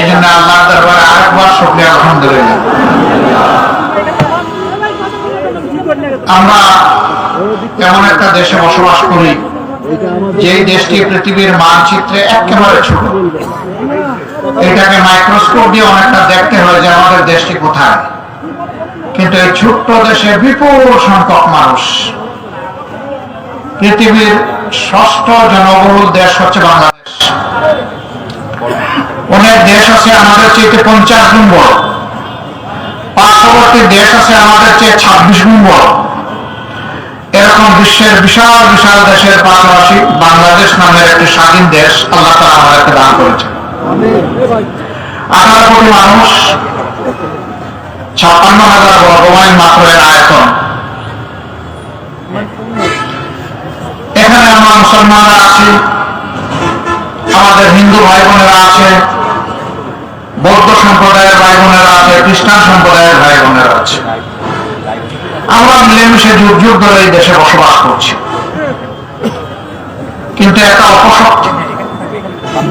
এই জন্য আল্লাহ দরবারে আরেকবার শুক্রিয়া আলহামদুলিল্লাহ। আমরা এমন একটা দেশে বসবাস করি, যে দেশটি পৃথিবীর মানচিত্রে একেবারে ছোট। এটাকে মাইক্রোস্কোপ দিয়ে অনেকটা দেখতে হয় যে আমাদের দেশটি কোথায়। কিন্তু এই ছোট্ট দেশে বিপুল সংখ্যক মানুষ। পৃথিবীর ষষ্ঠ জনবহুল দেশ হচ্ছে বাংলাদেশ। আছে আমাদের চেয়ে পঞ্চাশ গুণ বড় পার্শ্ববর্তী দেশ আছে আমাদের চেয়ে ছাব্বিশ গুণ বড় এরকম বিশ্বের বিশাল বিশাল দেশের পাশাপাশি বাংলাদেশ নামের একটি স্বাধীন দেশ আল্লাহ আমাদেরকে দান করেছে আঠারো কোটি মানুষ, ছাপ্পান্ন হাজার বর্গমাইল মাত্র এর আয়তন। এখানে আমরা মুসলমানরা আছি, আমাদের হিন্দু ভাই বোনেরা আছে বৌদ্ধ সম্প্রদায়ের ভাই বোনেরা আছে, খ্রিস্টান সম্প্রদায়ের ভাই বোনেরা আছে। আমরা মিলেমিশে যুগ যুগ ধরে এই দেশে বসবাস করছি। কিন্তু একটা অপশক্তি,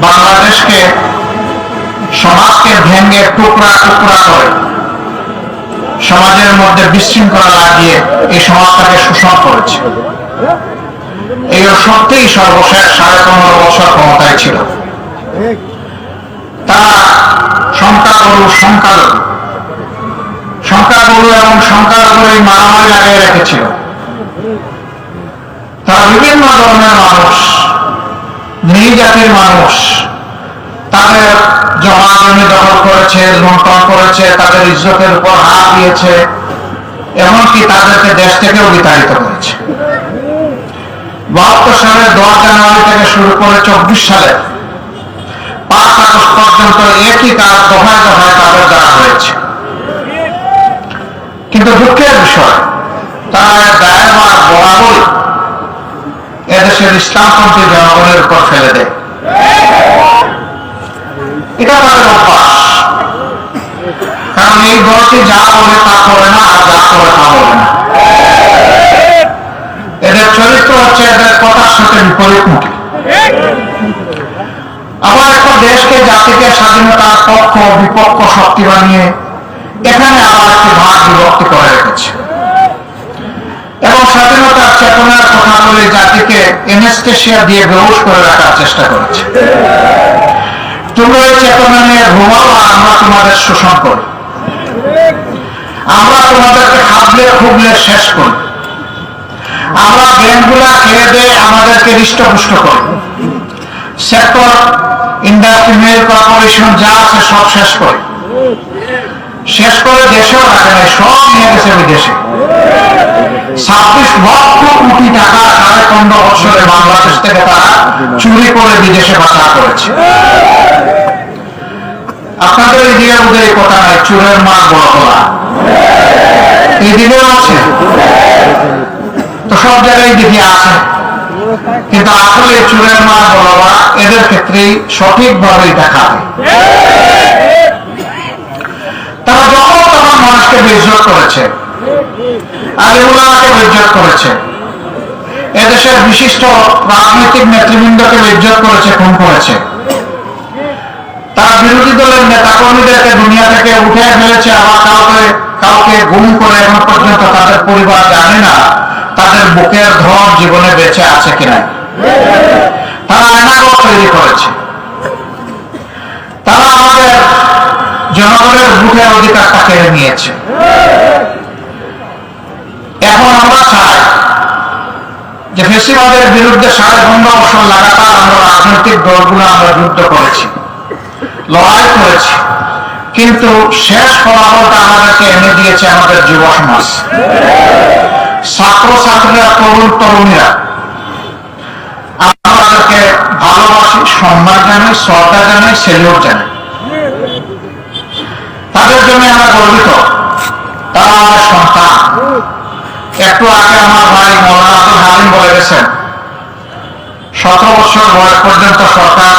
বাংলাদেশকে, সমাজকে ভেঙে টুকরা টুকরা করে, সমাজের মধ্যে বিশৃঙ্খলা লাগিয়ে এই সমাজটাকে শোষণ করেছে। এই সত্যিই সর্বশেষ সাড়ে পনেরো বছর ক্ষমতায় ছিল। তারা সংখ্যাগুরু সংখ্যালঘু। এবং মারামারি লাগিয়ে রেখেছিল। তারা বিভিন্ন ধরনের মানুষ মানুষ। তাদের জমা জমি দখল করেছে করেছে, তাদের ইজ্জতের উপর হাত দিয়েছে, এমনকি তাদেরকে দেশ থেকেও বিতাড়িত করেছে। বাহাত্তর সালের দশ জানুয়ারি থেকে শুরু করে চব্বিশ সালে পাঁচ আগস্ট পর্যন্ত একই কাজ দফায় দফায় তাদের দ্বারা হয়েছে। কিন্তু দুঃখের বিষয়, তারা দায়ভার বরাবরই এদেশের ইসলামপন্থী জনগণের উপর ফেলে দেয়। এটা তাদের অভ্যাস। কারণ এই দলটি যা বলে তা করে না, আর যা করে তা বলে না। এদের চরিত্র হচ্ছে এদের কথার সাথে বিপরীতমুখী আবার একটা দেশকে, জাতিকে স্বাধীনতার পক্ষ, বিপক্ষ শক্তি বানিয়ে এখানে আবার একটি ভাগ বিভক্তি করে রেখেছে। এবং স্বাধীনতার চেতনার কথা বলে জাতিকে এনেস্টেশিয়া দিয়ে বেহুশ করে রাখার চেষ্টা করেছে। তোমরা এই চেতনা নিয়ে ঘুমাও আর আমরা তোমাদের শোষণ করি। আমরা তোমাদেরকে খাবলে, খুবলে শেষ করি। আমরা ব্যাংকগুলা খেয়ে দিয়ে আমাদেরকে হৃষ্টপুষ্ট করি। সেক্টর ইন্ডাস্ট্রি কর্পোরেশন যা আছে সব শেষ করে। শেষ করে দেশেও রাখে নাই, সব নিয়ে গেছে বিদেশে ছাব্বিশ লক্ষ কোটি টাকা সাড়ে পনেরো বছরে বাংলাদেশ থেকে তারা চুরি করে বিদেশে পাচার করেছে। আপনাদের এই দিকে বোধহয় এই কথা নাই, চুরের মার বড় তোলা এই দিকেও আছে। তো সব জায়গায় দেখি আছে। কিন্তু আসলে চুরের মার বড়রা এদের ক্ষেত্রেই সঠিকভাবে এটা তারা যখন তখন মানুষকে বেজত করেছে আলিমুল্লাহকে বেজত করেছে। এদেশের বিশিষ্ট রাজনৈতিক নেতৃবৃন্দকে বেজত করেছে, খুন করেছে। তারা বিরোধী দলের দুনিয়া থেকে উঠে ফেলেছে, আবার কাউকে কাউকে গুম করে এখন পর্যন্ত তাদের পরিবার জানে না। তাদের বুকের ধর জীবনে বেঁচে আছে কিনা? তারা আয়নাগর তৈরি করেছে। তারা আমাদের জনগণের ভোটের অধিকারটা কেড়ে নিয়েছে। এখন আমরা চাই যে ফেসিবাদের বিরুদ্ধে সাড়ে পনেরো বছর লাগাতার আমরা রাজনৈতিক দলগুলো আমরা যুদ্ধ করেছি, লড়াই করেছি। কিন্তু শেষ ফলাফলটা আমাদেরকে এনে দিয়েছে আমাদের যুব সমাজ। ছাত্রীরা তরুণ তরুণীরা আমাদেরকে ভালোবাসি, সম্মান জানাই, শ্রদ্ধা জানাই সেলিউট জানাই। তাদের জন্য আমরা গর্বিত। তারা আমাদের সন্তান। একটু আগে আমার ভাই হালিম বলে গেছেন সতেরো বছর বয়স পর্যন্ত সরকার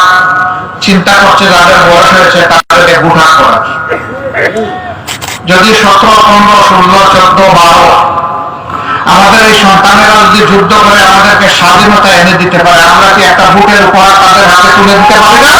চিন্তা করছে যাদের বয়স হয়েছে তাদেরকে গুঠাস করার। যদি সতেরো, পনেরো, ষোলো, চোদ্দ, বারো আমাদের এই সন্তানেরা যদি যুদ্ধ করে আমাদেরকে স্বাধীনতা এনে দিতে পারে, আমরা কি একটা বুটের উপহার তাদের হাতে তুলে দিতে পারি না?